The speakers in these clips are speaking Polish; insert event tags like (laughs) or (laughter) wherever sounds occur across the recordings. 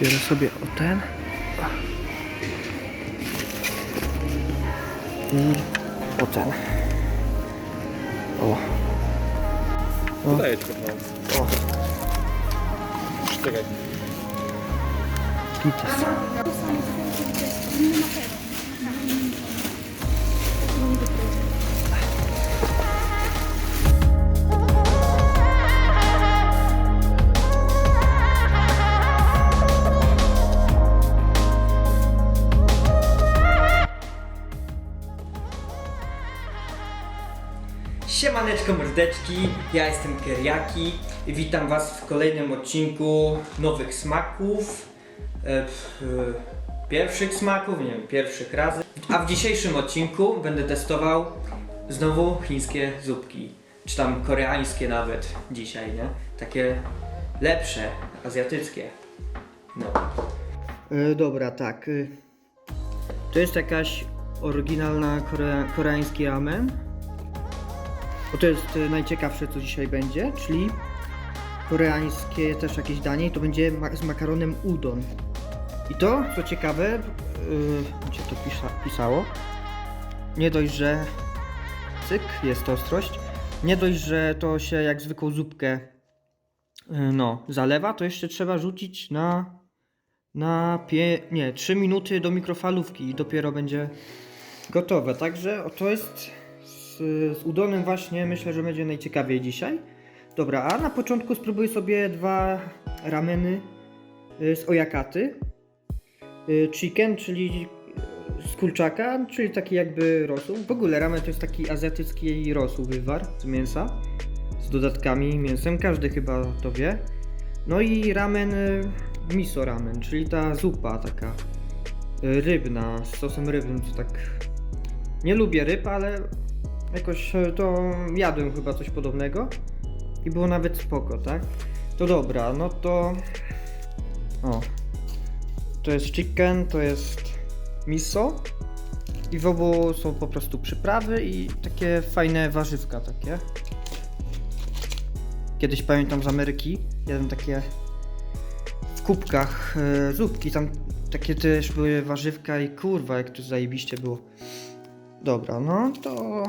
Biorę sobie o ten. I o ten. O. No. Daję ci. O, Czekaj. gites. Siemaneczko mordeczki, ja jestem Keriaki witam was w kolejnym odcinku nowych smaków, e, e, pierwszych smaków, nie wiem, pierwszych razy. A w dzisiejszym odcinku będę testował znowu chińskie zupki, czy tam koreańskie nawet dzisiaj, nie? Takie lepsze, azjatyckie. No. E, dobra, tak. To jest jakaś oryginalna korea, koreański ramen. Bo to jest e, najciekawsze, co dzisiaj będzie, czyli koreańskie też jakieś danie i to będzie ma- z makaronem udon. I to, co ciekawe, yy, gdzie to pisa, pisało, nie dość, że cyk, jest ostrość, nie dość, że to się jak zwykłą zupkę yy, no, zalewa, to jeszcze trzeba rzucić na na pie... nie, 3 minuty do mikrofalówki i dopiero będzie gotowe. Także o, to jest z, z udonem właśnie myślę, że będzie najciekawiej dzisiaj. Dobra, a na początku spróbuję sobie dwa rameny y, z oyakaty. Y, Chicken, czyli z kurczaka, czyli taki jakby rosół. W ogóle ramen to jest taki azjatycki rosół wywar z mięsa. Z dodatkami mięsem, każdy chyba to wie. No i ramen y, miso ramen, czyli ta zupa taka rybna, z sosem rybnym, co tak... Nie lubię ryb, ale jakoś y, to jadłem chyba coś podobnego i było nawet spoko, tak? To dobra, no to... O. To jest chicken, to jest miso i w obu są po prostu przyprawy i takie fajne warzywka takie. Kiedyś pamiętam z Ameryki, jadłem takie w kubkach e, zupki, tam takie też były warzywka i kurwa jak to zajebiście było. Dobra, no to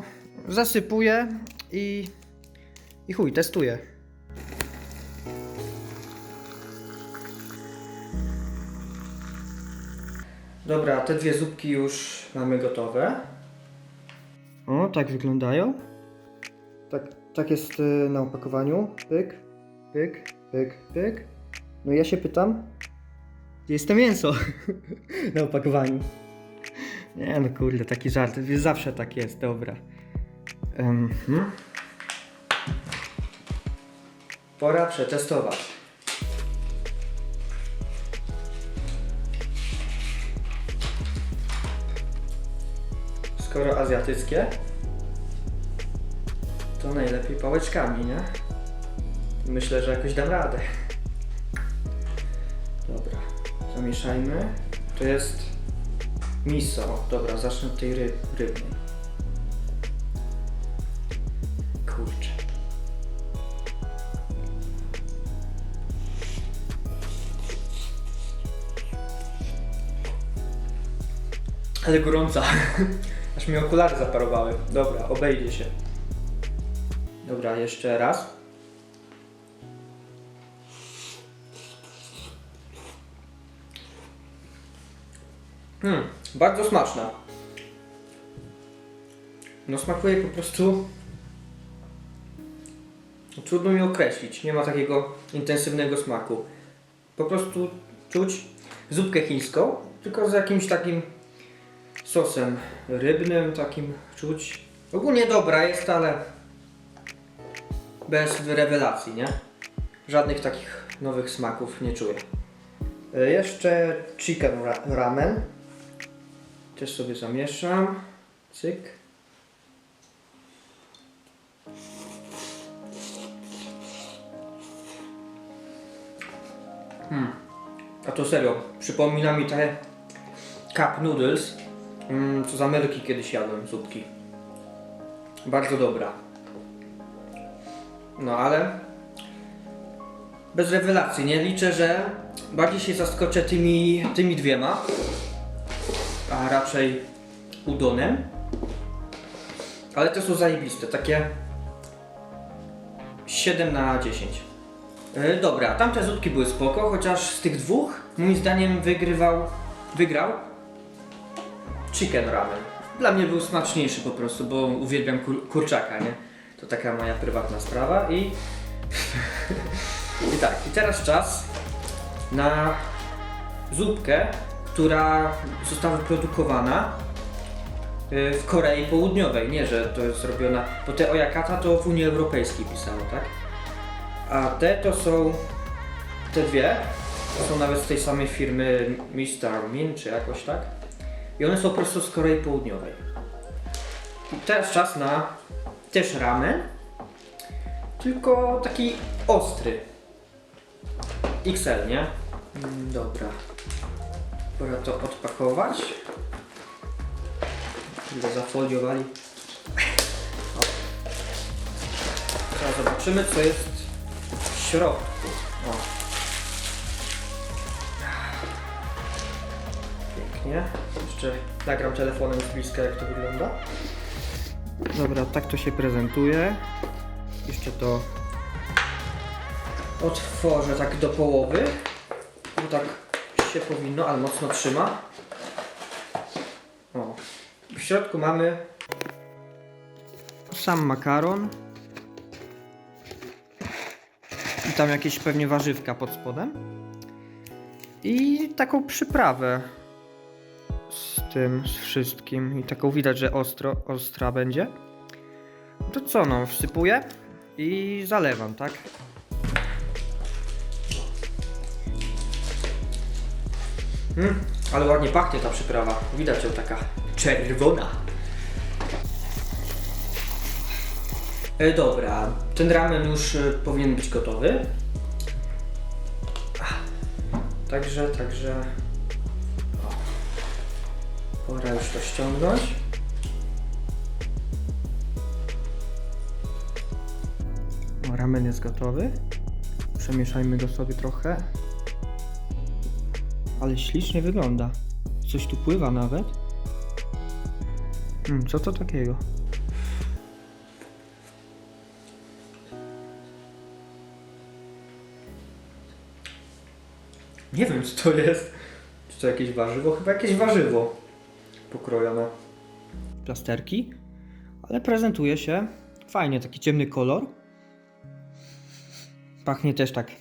zasypuję i, i chuj, testuję. Dobra, te dwie zupki już mamy gotowe. O, tak wyglądają. Tak, tak jest e, na opakowaniu. Pyk, pyk, pyk, pyk. No i ja się pytam, gdzie jest to mięso (laughs) na opakowaniu? Nie no kurde, taki żart. Zawsze tak jest, dobra. Mhm. Pora przetestować. Skoro azjatyckie, to najlepiej pałeczkami, nie? Myślę, że jakoś dam radę. Dobra, zamieszajmy. To jest miso. Dobra, zacznę od tej ry rybnej. Ale gorąca. (laughs) Aż mi okulary zaparowały. Dobra, obejdzie się. Dobra, jeszcze raz. Hmm, bardzo smaczna. No smakuje po prostu... Trudno mi określić, nie ma takiego intensywnego smaku. Po prostu czuć zupkę chińską, tylko z jakimś takim sosem rybnym, takim czuć. Ogólnie dobra jest, ale bez rewelacji, nie? Żadnych takich nowych smaków nie czuję. E, Jeszcze chicken ra ramen. Też sobie zamieszam. Cyk. Hmm. A to serio, przypomina mi te cup noodles, mm, co z Ameryki kiedyś jadłem, zupki. Bardzo dobra. No ale bez rewelacji, nie liczę, że bardziej się zaskoczę tymi, tymi dwiema, a raczej udonem. Ale te są zajebiste, takie 7 na 10. E, dobra, tamte zupki były spoko, chociaż z tych dwóch moim zdaniem wygrywał, wygrał chicken ramen. Dla mnie był smaczniejszy po prostu, bo uwielbiam kur kurczaka, nie? To taka moja prywatna sprawa i... (laughs) I tak, i teraz czas na zupkę, która została wyprodukowana y, w Korei Południowej. Nie, że to jest robiona, bo te ojakata to w Unii Europejskiej pisało, tak? A te to są, te dwie, to są nawet z tej samej firmy Mr. Min, czy jakoś tak. I one są po prostu z Korei Południowej. I teraz czas na też ramen, tylko taki ostry. XL, nie? Mm, Dobra. Pora to odpakować. Ile zafoliowali. Teraz zobaczymy co jest w środku. O. Jeszcze nagram telefonem z bliska jak to wygląda. Dobra, tak to się prezentuje. Jeszcze to otworzę tak do połowy. Bo tak się powinno, ale mocno trzyma. O. W środku mamy sam makaron. I tam jakieś pewnie warzywka pod spodem. I taką przyprawę tym, z wszystkim. I taką widać, że ostro, ostra będzie. To co no, wsypuję i zalewam, tak? Mm, ale ładnie pachnie ta przyprawa. Widać ją taka czerwona. E, dobra, ten ramen już e, powinien być gotowy. Także, także. Pora już to ściągnąć. Ramen jest gotowy. Przemieszajmy go sobie trochę. Ale ślicznie wygląda. Coś tu pływa nawet. Hmm, co to takiego? Nie wiem co to jest. Czy to jakieś warzywo? Chyba jakieś warzywo pokrojone. Plasterki, ale prezentuje się fajnie, taki ciemny kolor. Pachnie też tak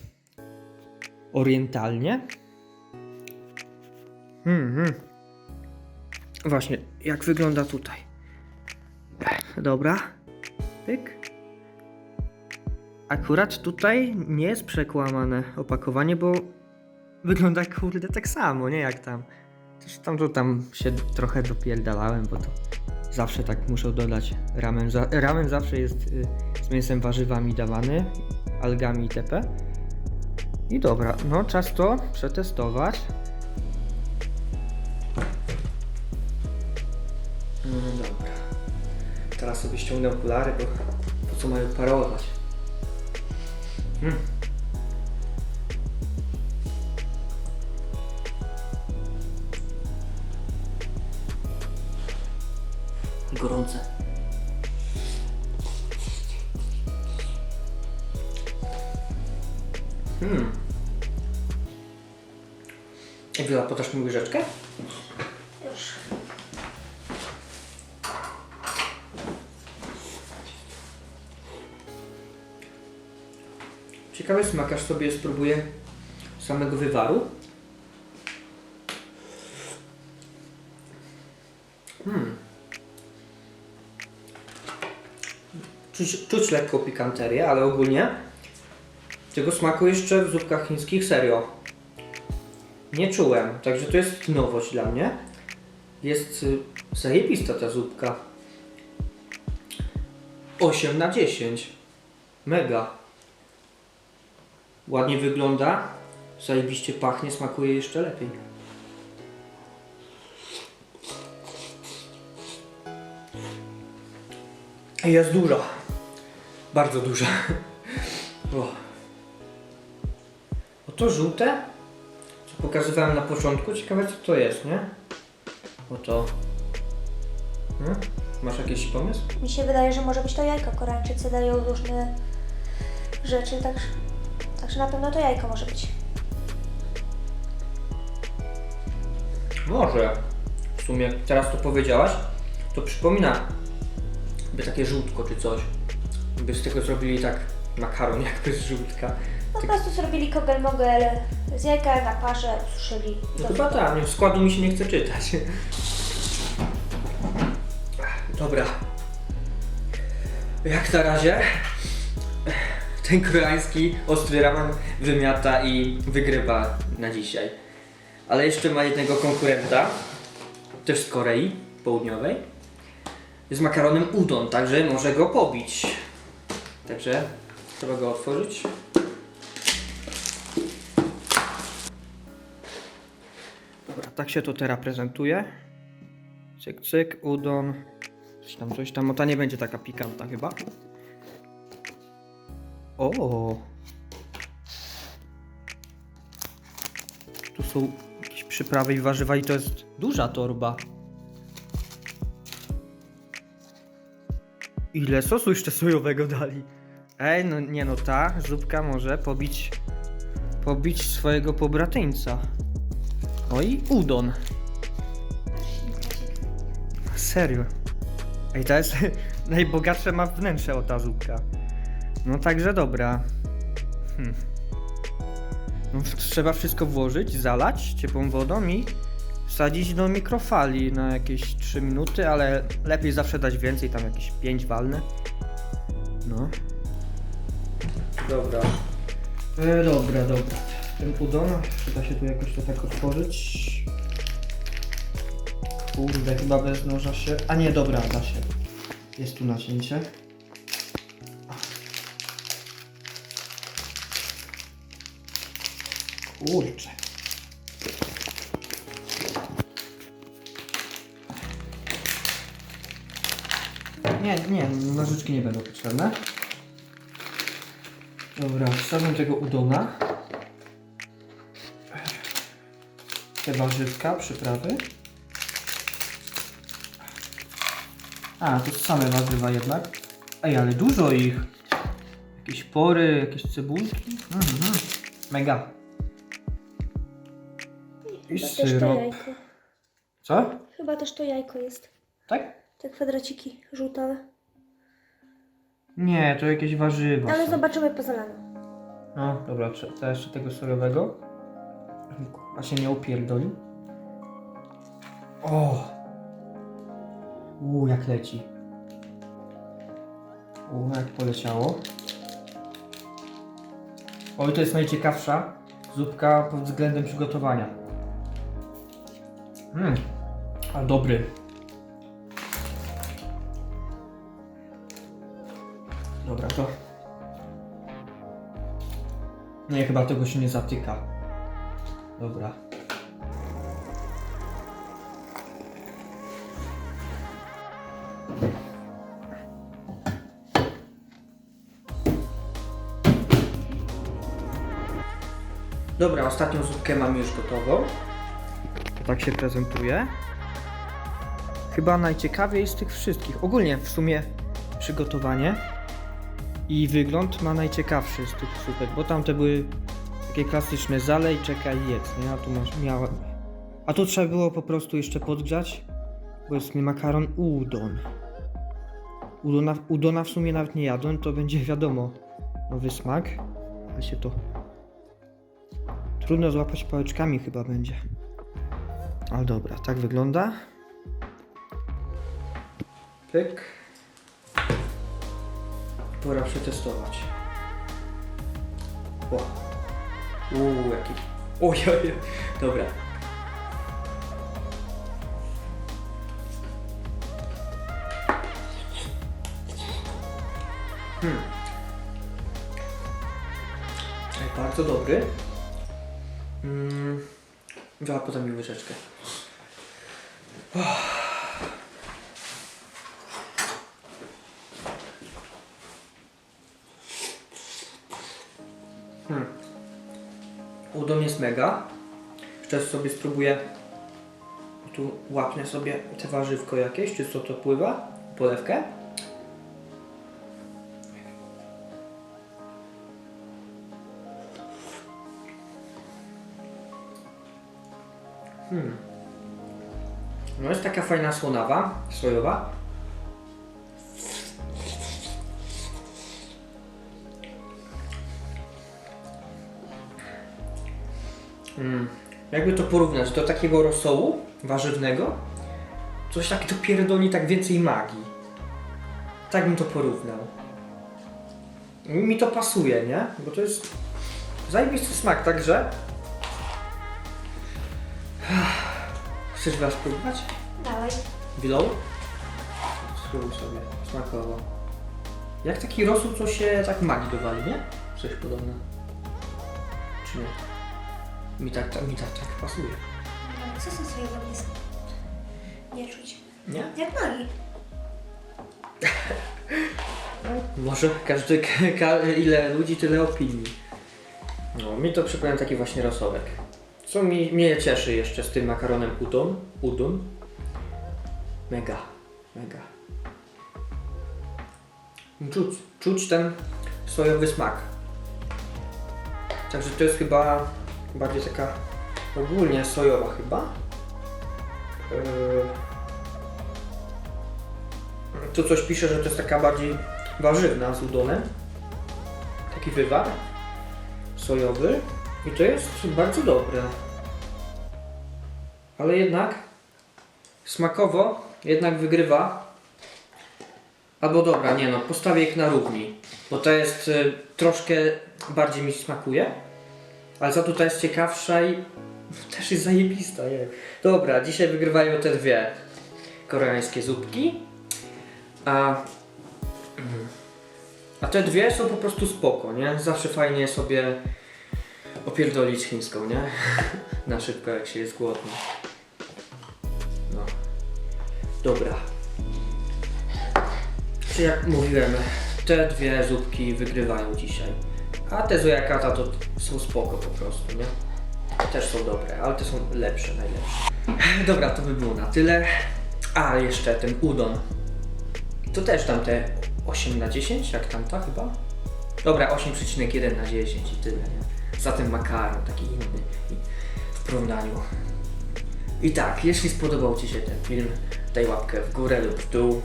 orientalnie. Mhm. Właśnie, jak wygląda tutaj. Dobra. Pyk. Akurat tutaj nie jest przekłamane opakowanie, bo wygląda kurde tak samo, nie jak tam. Tam to tam się trochę dopierdalałem, bo to zawsze tak muszą dodać ramen. Za, ramen zawsze jest y, z mięsem warzywami dawany, algami itp. I dobra, no czas to przetestować. No dobra. Teraz sobie ściągnę okulary, bo po co mają parować? Hmm. Gorące. Hmm. Ewela, podasz mi łyżeczkę? Już. Ciekawy smak, aż sobie spróbuję samego wywaru. Czuć, czuć lekko pikanterię, ale ogólnie tego smaku jeszcze w zupkach chińskich serio nie czułem. Także to jest nowość dla mnie. Jest y, zajebista ta zupka. 8 na 10. Mega. Ładnie wygląda, zajebiście pachnie, smakuje jeszcze lepiej. Jest duża. Bardzo duża. O. O to żółte pokazywałem na początku. Ciekawe co to jest, nie? Oto. Hmm? Masz jakiś pomysł? Mi się wydaje, że może być to jajko. Koreańczycy dają różne rzeczy, także, także na pewno to jajko może być. Może. W sumie teraz to powiedziałaś, to przypomina by takie żółtko czy coś. By z tego zrobili tak makaron jakby z żółtka. Po prostu zrobili kogel mogel z jajka na parze, ususzyli. No chyba tak, nie, składu mi się nie chce czytać. Dobra. Jak na razie ten koreański ostry ramen wymiata i wygrywa na dzisiaj. Ale jeszcze ma jednego konkurenta, też z Korei Południowej. Z makaronem udon, także może go pobić. Także trzeba go otworzyć. Dobra, tak się to teraz prezentuje. Cyk, cyk, udon. Coś tam, coś tam. O, ta nie będzie taka pikantna chyba. O. Tu są jakieś przyprawy i warzywa i to jest duża torba. Ile sosu jeszcze sojowego dali? Ej, no nie no, ta zupka może pobić pobić swojego pobratyńca. I udon. Serio. Ej, to jest (laughs) najbogatsze ma wnętrze o ta zupka. No także dobra. Hmm. No, trzeba wszystko włożyć, zalać ciepłą wodą i wsadzić do mikrofali na jakieś 3 minuty, ale lepiej zawsze dać więcej, tam jakieś 5 walne. No. Dobra. E, dobra, dobra. Ten udon, da się tu jakoś to tak otworzyć. Kurde, chyba bez noża się... A nie, dobra, da się. Jest tu nacięcie. Kurczę. Nie, nie, nożyczki nie będą potrzebne. Dobra, wsadzam tego udona. Te warzywka, przyprawy. A, to same warzywa jednak. Ej, ale dużo ich. Jakieś pory, jakieś cebulki. Mhm. Mega. I Chyba też to syrop. jajko. Co? Chyba też to jajko jest. Tak? Te kwadraciki żółtawe. Nie, to jakieś warzywa. Ale są. zobaczymy po zalaniu. No, dobra, trze- to jeszcze tego sojowego. A się nie upierdolił. O! Uuu, jak leci. Uuu, jak poleciało. Oj, to jest najciekawsza zupka pod względem przygotowania. Mmm, a dobry. Dobra, to nie, chyba tego się nie zatyka. Dobra. Dobra, ostatnią zupkę mam już gotową. To tak się prezentuje. Chyba najciekawiej z tych wszystkich. Ogólnie w sumie przygotowanie i wygląd ma najciekawszy z tych zupek, bo tamte były takie klasyczne zalej, czekaj, jedz, nie? A tu masz, miałem... A tu trzeba było po prostu jeszcze podgrzać, bo jest makaron udon. Udona, udona w sumie nawet nie jadłem, to będzie (laughs) wiadomo nowy smak, ale się to trudno złapać pałeczkami chyba będzie. Ale dobra, tak wygląda. Pyk. Pora przetestować. O. Uuu, jaki. Oj, oj, oj. Dobra. Hmm. Bardzo dobry. Mm. Wzięła potem mi łyżeczkę. Hmm. Mega. Też sobie spróbuję. Tu łapnę sobie te warzywko jakieś, czy co to pływa? Polewkę. Hmm. No jest taka fajna słonawa, sojowa. Mm. Jakby to porównać do takiego rosołu warzywnego, coś tak to pierdoli tak więcej magii. Tak bym to porównał. Mi to pasuje, nie? Bo to jest zajebisty smak, także... (sighs) Chcesz was spróbować? Dawaj. Willow? Spróbuj sobie, smakowo. Jak taki rosół, co się tak magii dowali, nie? Coś podobne. Czy nie? Mi tak, mi tak, tak pasuje. No, co są swojego bliska? Nie czuć. Nie? Jak magii. (laughs) Może każdy, (laughs) ka, ile ludzi, tyle opinii. No, mi to przypomina taki właśnie rosołek. Co mi, mnie cieszy jeszcze z tym makaronem udon. Udon. Mega, mega. Czuć, czuć ten sojowy smak. Także to jest chyba bardziej taka ogólnie sojowa chyba. Yy... Tu coś pisze, że to jest taka bardziej warzywna z udonem. Taki wywar sojowy. I to jest bardzo dobre. Ale jednak smakowo jednak wygrywa. Albo dobra, nie no, postawię ich na równi. Bo to jest y, troszkę bardziej mi smakuje. Ale za to ta jest ciekawsza i (laughs) też jest zajebista. Nie? Dobra, dzisiaj wygrywają te dwie koreańskie zupki. A, mhm. a te dwie są po prostu spoko, nie? Zawsze fajnie sobie opierdolić chińską, nie? (laughs) Na szybko, jak się jest głodny. No. Dobra. Czy jak mówiłem, te dwie zupki wygrywają dzisiaj. A te z to są spoko po prostu, nie? Też są dobre, ale te są lepsze, najlepsze. Dobra, to by było na tyle. A, jeszcze ten udon. To też tam te 8 na 10, jak tamta chyba? Dobra, 8,1 na 10 i tyle, nie? Za ten makaron, taki inny w porównaniu. I tak, jeśli spodobał Ci się ten film, daj łapkę w górę lub w dół,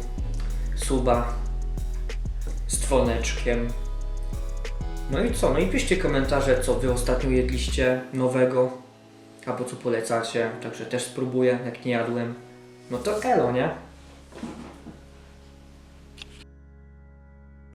suba z dzwoneczkiem. No i co? No i piszcie komentarze, co Wy ostatnio jedliście nowego, albo co polecacie, także też spróbuję, jak nie jadłem. No to elo, nie?